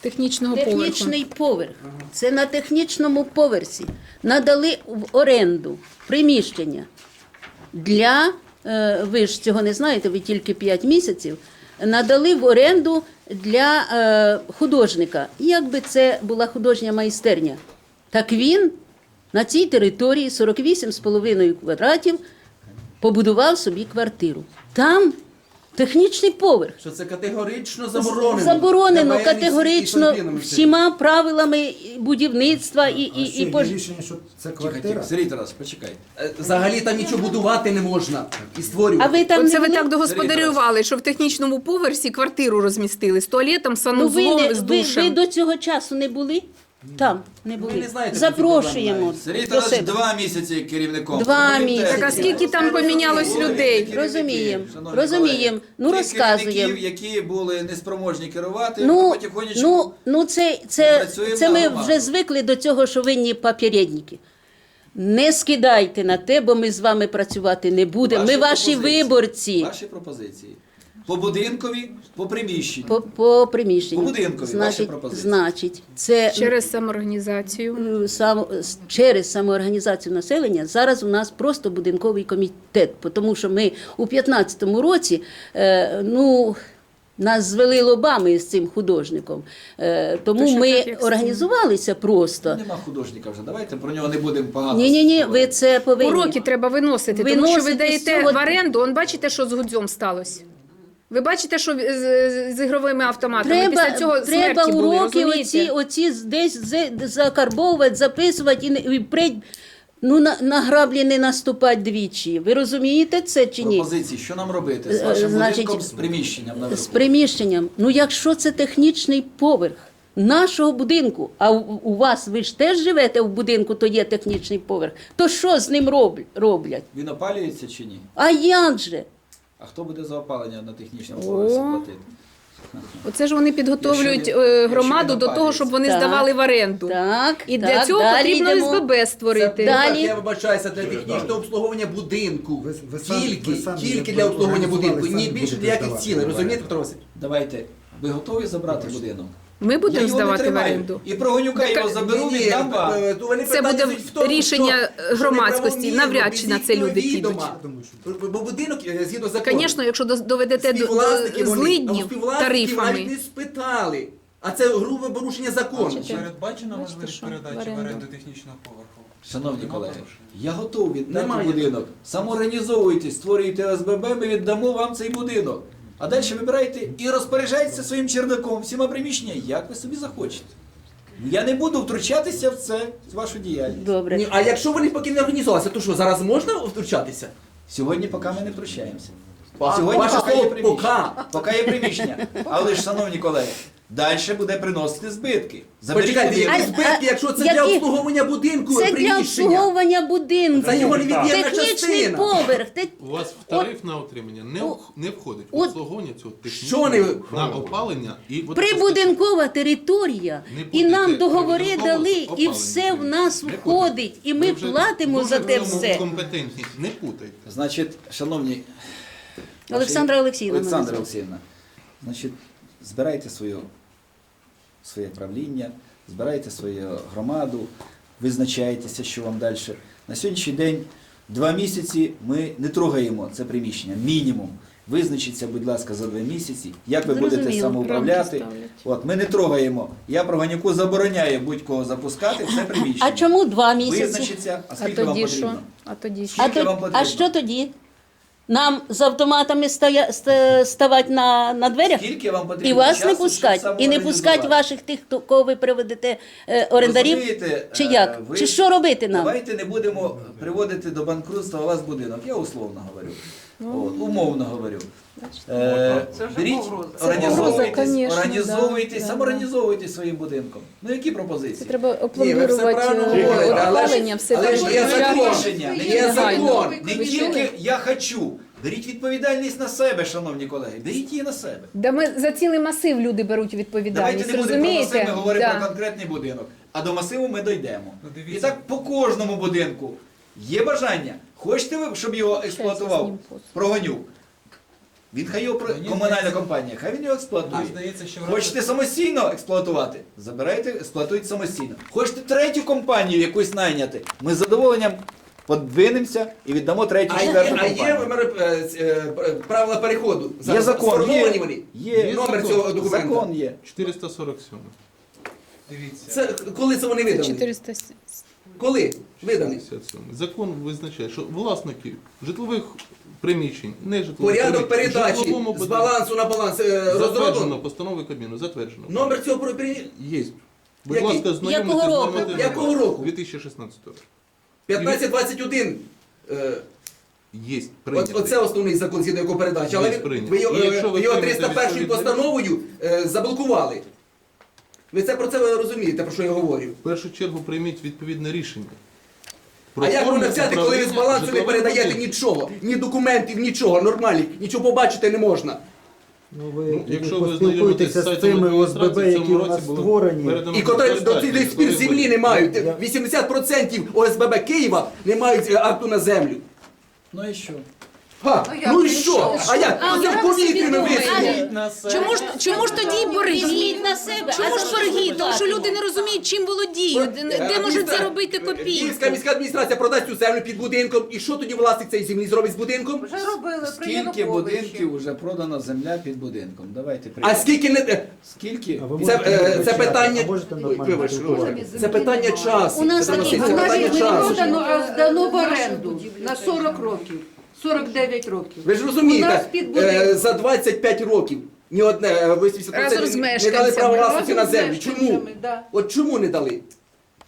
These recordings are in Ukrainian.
Технічного поверху. Технічний поверх. Це на технічному поверсі надали в оренду приміщення для, е, ви ж цього не знаєте, ви тільки 5 місяців, надали в оренду для е, художника. Якби це була художня майстерня. Так він на цій території 48,5 квадратів побудував собі квартиру. Там технічний поверх. Що це категорично заборонено. Заборонено і категорично всіма правилами будівництва і, і, і, і пож- рішення, що це квартира. Сергій Тарас, почекай. Е, Взагалі там нічого будувати не можна і створювати. А ви там Оце не ви так догосподарювали, що в технічному поверсі квартиру розмістили з туалетом, ну, ви, санузлом, не, з ви, ви до цього часу не були? Там не були. не знаєте, Запрошуємо. Сергій до Тарас себе. два місяці керівником. Два місяці. Так а скільки там помінялось людей? Розуміємо, Шановні розуміємо. колеги, Ну, тих розказуємо. керівників, які були неспроможні керувати, а Ну, потихонечку ну, ну це, Ми це, працюємо це ми вже звикли до цього, що винні попередники. Не скидайте на те, бо ми з вами працювати не будемо. Ми ваші пропозиції. виборці. Ваші пропозиції. По будинкові, по приміщенню. По, по приміщенню. По будинкові ваші значить, пропозиції. значить, це Через самоорганізацію. сам, с- через самоорганізацію населення зараз у нас просто будинковий комітет, тому що ми у 15-му році е, ну, нас звели лобами з цим художником. Е, тому То що ми так, як з організувалися просто. Нема художника вже. Давайте про нього не будемо погано. Ні, ні, ні, ви це повинні. Уроки треба виносити, тому що Виносити ви з даєте цього- в оренду, он бачите, що з гудзом сталося. Ви бачите, що з, з- з ігровими автоматами Треба, після цього треба смерті були, уроки розумієте? оці, оці десь закарбовувати, записувати і, не- і пред, ну, на, на граблі не наступати двічі. Ви розумієте це чи ні? Пропозиції, що нам робити з Е, вашим значить, будинком, з приміщенням наверху? З приміщенням. Ну, якщо це технічний поверх нашого будинку, а у, у вас ви ж теж живете в будинку, то є технічний поверх, то що з ним роб- роблять? Він опалюється чи ні? А як же? А хто буде за опалення на технічному поверсі О. платити? Оце ж вони підготовлюють Якщо він- е, якщо громаду він до того, щоб вони Так. здавали в оренду. Так, І так, для цього далі потрібно йдемо. СББ створити. Це, Далі. Я вибачаюся для технічного обслуговування будинку. Ви- ви сам- тільки, ви самі тільки для обслуговування організували, будинку. Ні самі більше будете ніяких здавати цілей. Розумієте. Петро Васильович? Давайте. Ви готові забрати будинок? Ми будемо його не здавати в тримаю. оренду. І про Гонюка Так, його заберу, Ні, віддам ні, вам. е, то вони Це питання буде суть в тому, рішення що- що громадськості. неправомірно, Навряд чи без на це їхнього люди підуть. відома. Бо бо будинок е, згідно закону. Звісно, якщо до- доведете до, співвласники до вони, а у злиднів співвласників навіть тарифами. не спитали. А це грубе порушення закону. Передбачена можливість що, передачі в в оренду. оренду технічного поверху? Шановні Нема колеги, порушень? я готовий віддати Немає. будинок. Самоорганізовуйтесь, створюйте ОСББ, ми віддамо вам цей будинок. А далі вибирайте і розпоряджайтеся своїм чердаком, всіма приміщеннями, як ви собі захочете. Я не буду втручатися в це, в вашу діяльність. Добре. Ні, а якщо вони поки не організувалися, то що, зараз можна втручатися? Сьогодні поки ми не втручаємося. Сьогодні ваше поки є слово приміщення. «пока». Поки є приміщення. Але ж, шановні колеги, далі буде приносити збитки. Заберіть Почекайте, будинок. які А- збитки, якщо це які- для обслуговування будинку, Це для приміщення. обслуговування будинку. Це його невід'ємна Технічний частина. поверх. Те- У вас в тариф на утримання не, О- вх- не входить от- обслуговування цього Що технічного на опалення і водопостачання. Прибудинкова територія, Не і будете нам договори прибудинкового дали, і опалення. все в нас Не входить, і ми Ви вже платимо дуже за в те цьому все. компетентні. Не путайте. Значить, шановні. Олександра мене Олександра звати. Олексіївна, значить, збирайте свою, своє правління, збирайте свою громаду, визначайтеся, що вам далі. На сьогоднішній день два місяці ми не трогаємо це приміщення, мінімум. Визначіться, будь ласка, за два місяці, як ви будете самоуправляти. От, ми не трогаємо. Я Проганюку забороняю будь-кого запускати в це приміщення. А чому два місяці? Визначиться, а А скільки вам тоді що? потрібно? А тоді що? А, то- вам а що тоді? Нам з автоматами стоя, ста- ставати на, на дверях? Скільки вам потрібно І вас не часу, пускати, щоб і не пускати ваших тих, кого ви приведете е, орендарів. Розумієте, Чи е, як? ви- Чи що робити нам? Давайте не будемо приводити до банкрутства у вас будинок. Я условно говорю. Ну, От, умовно говорю. Е, беріть, погроза, організовуйтесь, організовуйтесь, самоорганізовуйтесь своїм будинком. Ну які Це пропозиції? треба Ні, ви все правильно е, говорите, але ж- опалення, все але ж є переключати. закон. Рішення, Є закон. Не Ви тільки я хочу. Беріть відповідальність на себе, шановні колеги. Беріть її на себе. Да ми за цілий масив люди беруть Давайте відповідальність, не будемо про розумієте? масив, ми говоримо Да. про конкретний будинок. А до масиву ми дійдемо. Ну, І дивіться. так по кожному будинку є бажання. Хочете ви, щоб його експлуатував. Прогонюк? Він хай його про- Мені комунальна здається- компанія, хай він його експлуатує. Здається, що в Хочете самостійно експлуатувати? Забирайте, експлуатуйте самостійно. Хочете третю компанію якусь найняти? Ми з задоволенням подвинемося і віддамо третю, А є, четверту а є компанію. е, е, правила переходу? Є Зараз закон, сформовані є, вони? є Номер закон. цього документа. Закон є. 447. Дивіться. Це коли це вони Це видані? 400... Коли видані? 57. Закон визначає, що власники житлових приміщень, не житлових Порядок приміщень, передачі житловому з будинку балансу на баланс е, затверджено розроблено. постановою Кабміну, затверджено. Номер цього про Є. Будь Який? ласка, знайомитесь Якого року? Якого року? 2016 року. 1521. Е, Є От, прийнятий. оце основний закон, згідно якого передачі. Але Є ви, ви його, І якщо е, ви ви його приймете 301 відповідний постановою е, заблокували. Ви це про це ви розумієте, про що я говорю. В першу чергу прийміть відповідне рішення. Про А як форму можна взяти, коли ви з балансу не передаєте нічого, ні документів, нічого, нормалі, нічого побачити не можна. Ну, ви Ну, якщо ви поспілкуєтеся з цими ОСББ, які у нас створені. І котрі до цих пір землі не мають. 80% ОСББ Києва не мають е, акту на землю. Ну і що? Ха, ну і що? А як? А, Ну це в я повітрі собі ми думаю. висунули. Чому ж, чому ж тоді борги? Візьміть на себе. Чому ж борги? Тому що люди не розуміють, чим володіють, де, де можуть заробити Київська копійку. міська адміністрація продасть цю землю під будинком. І що тоді власник цієї землі зробить з будинком? Вже робили при Скільки Януковичі. будинків вже продано земля під будинком? Давайте А скільки не. е, Скільки? Це, е, це питання. Ой, вибач, це питання часу. У нас Це питання гаражі часу. Продано, а в оренду на 40 років, 49 років. Ви ж У розумієте, нас під е, за 25 років ні одне е, 80% Разом з не дали право власності на Разом з землю. Чому? мешканцями, да. От чому не дали?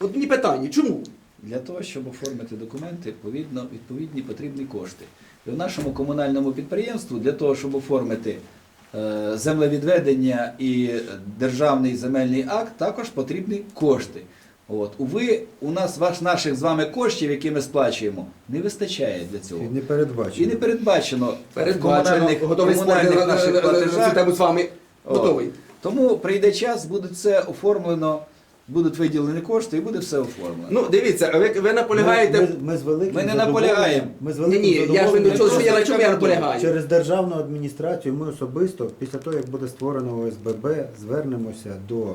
От мені питання, чому? Для того, щоб оформити документи, відповідно, відповідні потрібні кошти. І в нашому комунальному підприємству для того, щоб оформити е, землевідведення і державний земельний акт, також потрібні кошти. От. Уви, у нас ваш, наших з вами коштів, які ми сплачуємо, не вистачає для цього. І не передбачено. І не передбачено Передбачено, комунальних, готовий комунальних наших платежах. з вами. От. Готовий. Тому прийде час, буде це оформлено, будуть виділені кошти і буде все оформлено. Ну, дивіться, ви, ви наполягаєте. Ми, ми, ми з великим Ми не наполягаємо. Ми з Ні, великим ні, я ж до чого, що я на чому я наполягаю. через державну адміністрацію ми особисто, після того, як буде створено ОСББ, звернемося до е,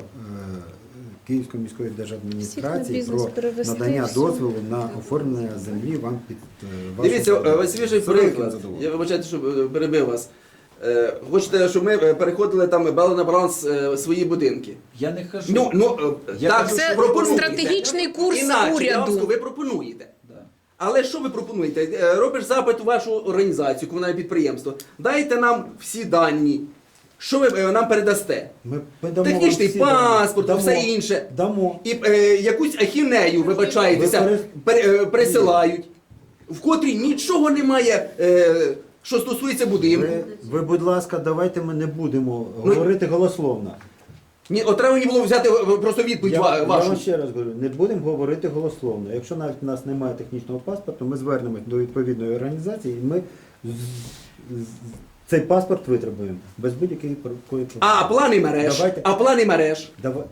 Київської міської держадміністрації про надання дозволу на оформлення землі вам під е, вашу Дивіться, е, ось свіжий приклад. Я вибачайте, що е, перебив вас. Хочете, щоб ми переходили там брали на баланс свої будинки? Я не кажу. Ну, ну Я так, кажу, Це пропонуєте. стратегічний курс Іначе, уряду. ви пропонуєте. Але що ви пропонуєте? Робиш запит у вашу організацію, комунальне підприємство. Дайте нам всі дані. Що ви е, нам передасте? Ми, ми дамо Технічний всі паспорт, дані. все Дамо. інше. Дамо. І е, якусь ахінею, вибачаєтеся, Ви пер- е, присилають, в котрій нічого немає, е, що стосується будинку. Ви, ви, будь ласка, давайте ми не будемо Ну, говорити голословно. Ні, от треба мені було взяти е, просто відповідь Я, ва- я вашу. вам ще раз говорю, не будемо говорити голословно. Якщо навіть у нас немає технічного паспорту, ми звернемось до відповідної організації і ми з- з- цей паспорт витребуємо без будь-якої про- якої А плани мереж. Давайте. А плани мереж. Давай.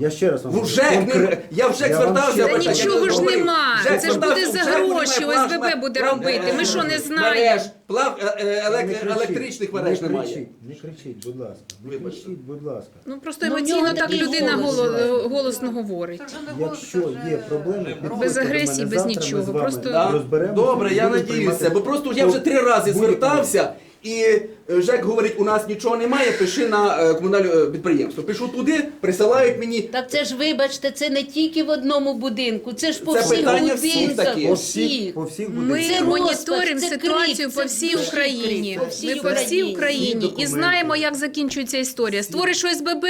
Я ще раз вам Ну, ЖЕК не- конкрет- я в ЖЕК вам звертався, ще я Та нічого ж говорив. нема. Вже Це ж буде за гроші. немає ОСББ буде план- робити. Ми що, не мереж, знаємо? плав, е, е, Не кричіть, електричних мереж не немає. кричіть, Не кричіть, будь ласка. Не Вибачте. кричіть, будь ласка. Ну просто Ну, в емоційно так такий людина голос. голо- голосно говорить. Якщо є проблеми, Без агресії, без нічого, просто- Да? розберемося Добре, я надіюся, бо просто я вже три рази звертався, і е, ЖЕК говорить, у нас нічого немає, пиши на е, комунальне е, підприємство. Пишу туди, присилають мені. Так це ж вибачте, це не тільки в одному будинку, це ж по Це всіх питання всіх будинках. По всіх. по всіх Ми. Це моніторимо це ситуацію крик, по всій Україні. крик, по всій Ми по всій Україні. Україні і знаємо, як закінчується історія. Створиш ОСББ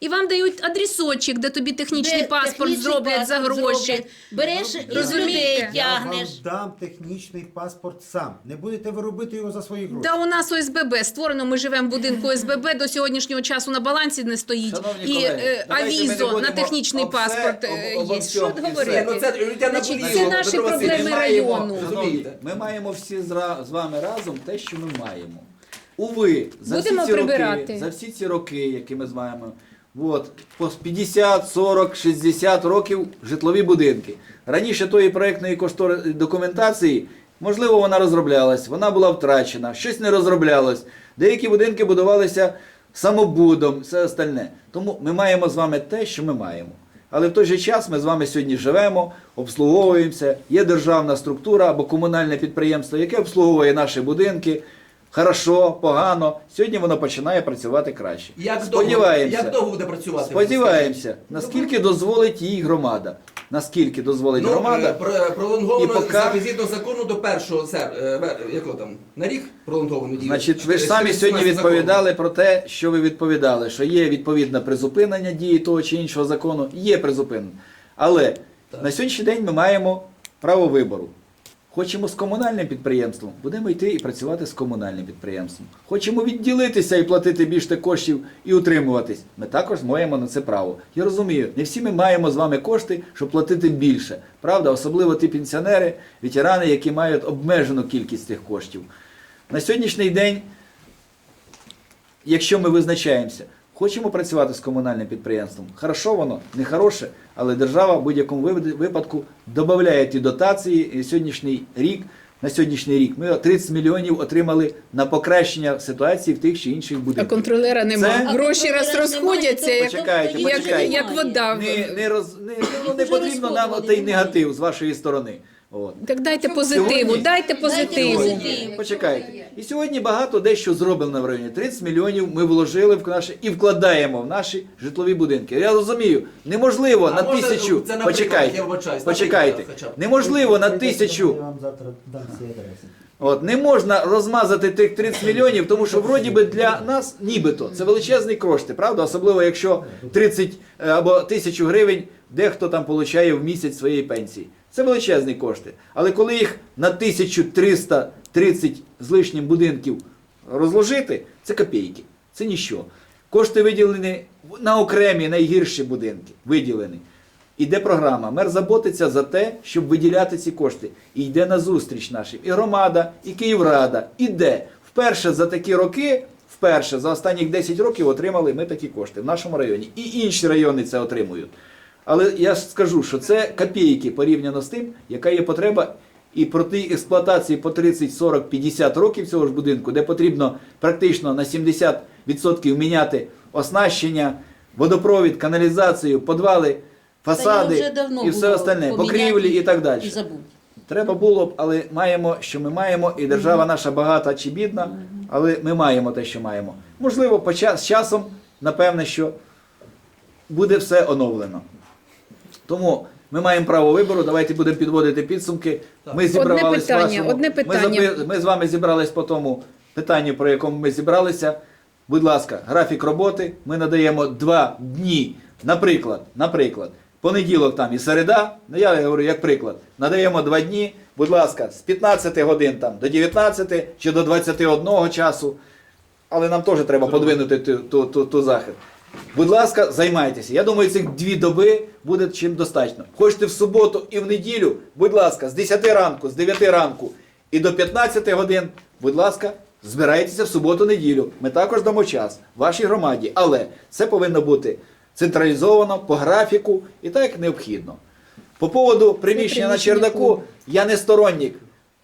і вам дають адресочок, де тобі технічний Де паспорт технічний зроблять за гроші. зроблять. Береш Розумієте? людей Я вам дам технічний паспорт сам. Не будете ви робити його за свої гроші. Та у нас ОСББ створено. Ми живемо в будинку ОСББ. До сьогоднішнього часу на балансі не стоїть. Шановні І колеги, е, авізо на технічний паспорт е, є. Що говорити? Ну, це людина Значить, наболіло, це наші Петро Васильович. проблеми Ми маємо, району. Розумієте? Ми маємо всі зра- з вами разом те, що ми маємо. Уви, за Будемо всі ці прибирати. роки, за всі ці роки, які ми з вами, от, по 50, 40, 60 років житлові будинки. Раніше тої проєктної коштори документації Можливо, вона розроблялась, вона була втрачена, щось не розроблялось. Деякі будинки будувалися самобудом, все остальне. Тому ми маємо з вами те, що ми маємо. Але в той же час ми з вами сьогодні живемо, обслуговуємося, є державна структура або комунальне підприємство, яке обслуговує наші будинки. Хорошо, погано. Сьогодні воно починає працювати краще. Як довго, як довго буде працювати? Сподіваємося, наскільки дозволить їй громада. Наскільки дозволить Ну, громада. е, про- пролонговано І поки- згідно закону до 1 серпня, е, якого там, на рік пролонговано дію. Значить, ви ж самі 417 сьогодні закону. відповідали про те, що ви відповідали, що є відповідне призупинення дії того чи іншого закону, є призупинення. Але на сьогоднішній день ми маємо право вибору. Хочемо з комунальним підприємством, будемо йти і працювати з комунальним підприємством. Хочемо відділитися і платити більше коштів і утримуватись. Ми також маємо на це право. Я розумію, не всі ми маємо з вами кошти, щоб платити більше. Правда, особливо ті пенсіонери, ветерани, які мають обмежену кількість цих коштів. На сьогоднішній день якщо ми визначаємося, хочемо працювати з комунальним підприємством, хорошо воно, не хороше, але держава в будь-якому випадку додає ті дотації. І сьогоднішній рік, на сьогоднішній рік ми 30 мільйонів отримали на покращення ситуації в тих чи інших А контролера немає. Це- Гроші раз розходяться, як, Почекайте, як, почекайте. як вода. Не, не, роз, не, ну, не потрібно нам отей негатив з вашої сторони. От. Так дайте позитиву, Сьогодні- дайте позитиву. позитив. Почекайте. І сьогодні багато дещо зроблено в районі. 30 мільйонів ми вложили в наші і вкладаємо в наші житлові будинки. Я розумію, неможливо А на можна, тисячу. це, наприклад, Почекайте, я вибачаюсь, почекайте. наприклад, хоча б. Неможливо на Я тисячу. вам завтра дам всі адреси. От не можна розмазати тих 30 мільйонів, тому що вроді би для нас нібито це величезні кошти, правда? Особливо якщо 30 е, або тисячу гривень дехто там получає в місяць своєї пенсії. Це величезні кошти. Але коли їх на 1330 з лишнім будинків розложити, це копійки, це ніщо. Кошти виділені на окремі найгірші будинки. Виділені. Іде програма. Мер заботиться за те, щоб виділяти ці кошти. І йде на зустріч нашим. І громада, і Київрада. Іде. Вперше за такі роки, вперше за останні 10 років отримали ми такі кошти в нашому районі. І інші райони це отримують. Але я ж скажу, що це копійки порівняно з тим, яка є потреба. І про тій експлуатації по 30, 40, 50 років цього ж будинку, де потрібно практично на 70% міняти оснащення, водопровід, каналізацію, подвали, фасади і все остальне, покрівлі і так далі. І. Треба було б, але маємо, що ми маємо, і держава наша багата чи бідна, але ми маємо те, що маємо. Можливо, по час, з часом, напевне, що буде все оновлено. Тому ми маємо право вибору, давайте будемо підводити підсумки. Ми зібрались питання, вашому- одне Ми, питання. заби- ми з вами зібрались по тому питанню, про якому ми зібралися. Будь ласка, графік роботи. Ми надаємо два дні. Наприклад, наприклад, понеділок там і середа. Ну я говорю як приклад. Надаємо два дні. Будь ласка, з 15 годин там до 19 чи до 21 часу. Але нам теж треба подвинути ту, ту, ту, ту захід. Будь ласка, займайтеся. Я думаю, цих дві доби буде чим достатньо. Хочете в суботу і в неділю, будь ласка, з 10 ранку, з 9 ранку і до 15 годин, будь ласка, збирайтеся в суботу-неділю. Ми також дамо час вашій громаді. Але це повинно бути централізовано, по графіку і так, як необхідно. По поводу приміщення на чердаку, я не сторонник.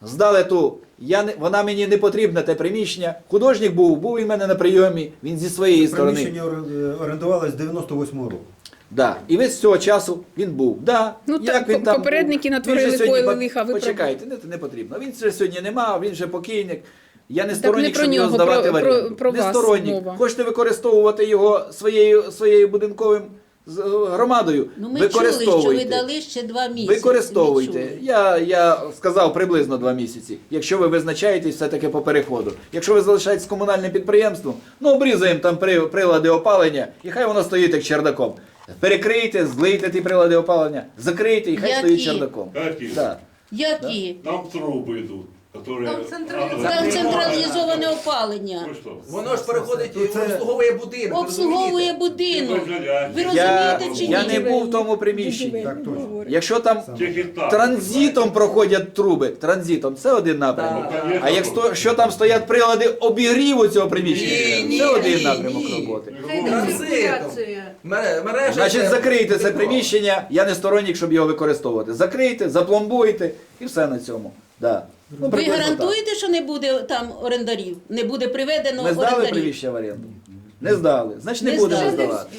Здали ту. Я не, вона мені не потрібна, те приміщення. Художник був, був він в мене на прийомі, він зі своєї сторони. Приміщення е, орендувалось з 98 року. Да. І весь з цього часу він був. Да. Ну, Як так, він там попередники був? натворили Він сьогодні коїли по- лиха, ви Почекайте, не, не потрібно. Він же сьогодні нема, він же покійник. Я не сторонник, про щоб його нього, здавати про- в оренду. про- про не вас сторонник. мова. Хочете використовувати його своєю, своєю будинковим з- е, громадою? Ну ми чули, що ви дали ще два місяці. Використовуйте. Я, я сказав приблизно два місяці. Якщо ви визначаєтесь все-таки по переходу. Якщо ви залишаєтесь комунальним підприємством, ну обрізаємо там при- прилади опалення, і хай воно стоїть як чердаком. Перекрийте, злийте ті прилади опалення, закрийте і хай Які? стоїть чердаком. Какие? Да. Які? Там трубы идут, которые... Там централизованные. А, Там закрывают. централізоване опалення. Ну что? Воно ж переходить, Ну, це- обслуговує будинок. Обслуговує розумієте? будинок. Ви Я, розумієте чи я ні? не був в тому приміщенні. Так точно. Якщо там Техэтаж. транзитом проходять труби, транзитом, це один напрямок. Ну, конечно. А як сто- що там стоять прилади обігріву цього приміщення, Ні, ні, це один ні, напрямок ні. роботи. Це йде Транзитом. циркуляція. Мере- Мережа Значить, це- закрийте це Дмитро. приміщення, я не сторонник, щоб його використовувати. Закрийте, запломбуйте і все на цьому. Да. Ну, Ви гарантуєте, що не буде там орендарів? Не буде приведено. Ми здали орендарів? приміщення в оренду? Не здали. Значить не, Не будемо здали. здавати.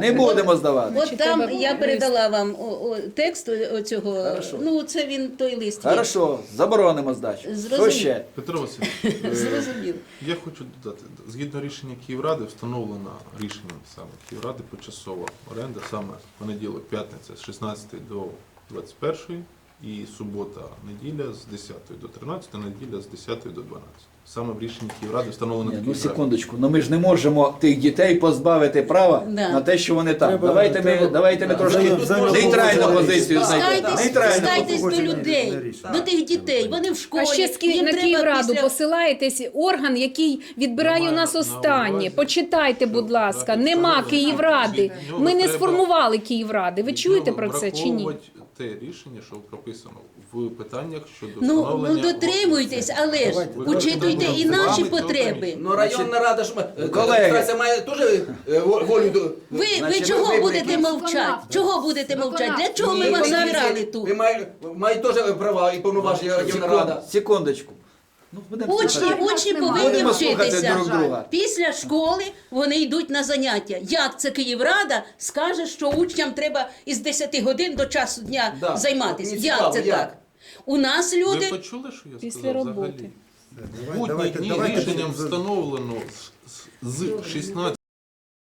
Не будемо здавати. От там я передала вам о, о, текст о- оцього. Хорошо. Ну, це він той лист. є. Хорошо, заборонимо здачу. Що Зрозумів. ще? Петро Васильович, е, Зрозуміло. я хочу додати, згідно рішення Київради, встановлена рішенням саме Київради почасова оренда саме понеділок, п'ятниця з 16 до 21 і субота, неділя з 10 до 13, неділя з 10 до 12. Саме в рішенні Київради встановлено Ні, такі ну графіки. секундочку, ну ми ж не можемо тих дітей позбавити права Да. на те, що вони там. Треба- давайте ми, треба- давайте ми Да. трошки нейтральну погоджуватись. позицію знайдемо. Нейтральну. стайтесь до людей, рішення. до тих дітей. Вони в школі. А ще з Ки- їм на треба Київраду після- посилаєтесь орган, який відбирає Немає у нас на останнє. увазі, Почитайте, будь що ласка. графік Нема встановлений. Київради. Нього Ми не треба- сформували Київради. Ви чуєте про це чи ні? враховувати те рішення, що прописано в питаннях щодо Ну, ну встановлення... дотримуйтесь, але ж Давайте, учитуйте і наші Вами потреби. Ну районна рада ж ма- адміністрація має теж е, во- волю до. Ви, ви Значить, чого будете мовчати? Чого будете мовчати? Для чого ми вас виконавці- тут? Ви має- мають теж права і повноваження районна рада. Секундочку. Ну, будемо Учні, слухати. учні повинні Будемо слухати вчитися. друг друга. Після школи вони йдуть на заняття. Як це Київрада скаже, що учням треба із 10 годин до часу дня Да. займатися? Мені Як цікаво, це як? так? У нас люди Ви почули, що я Після сказав роботи. взагалі? Давай- Будні давайте- дні давайте рішенням з- встановлено з, з 16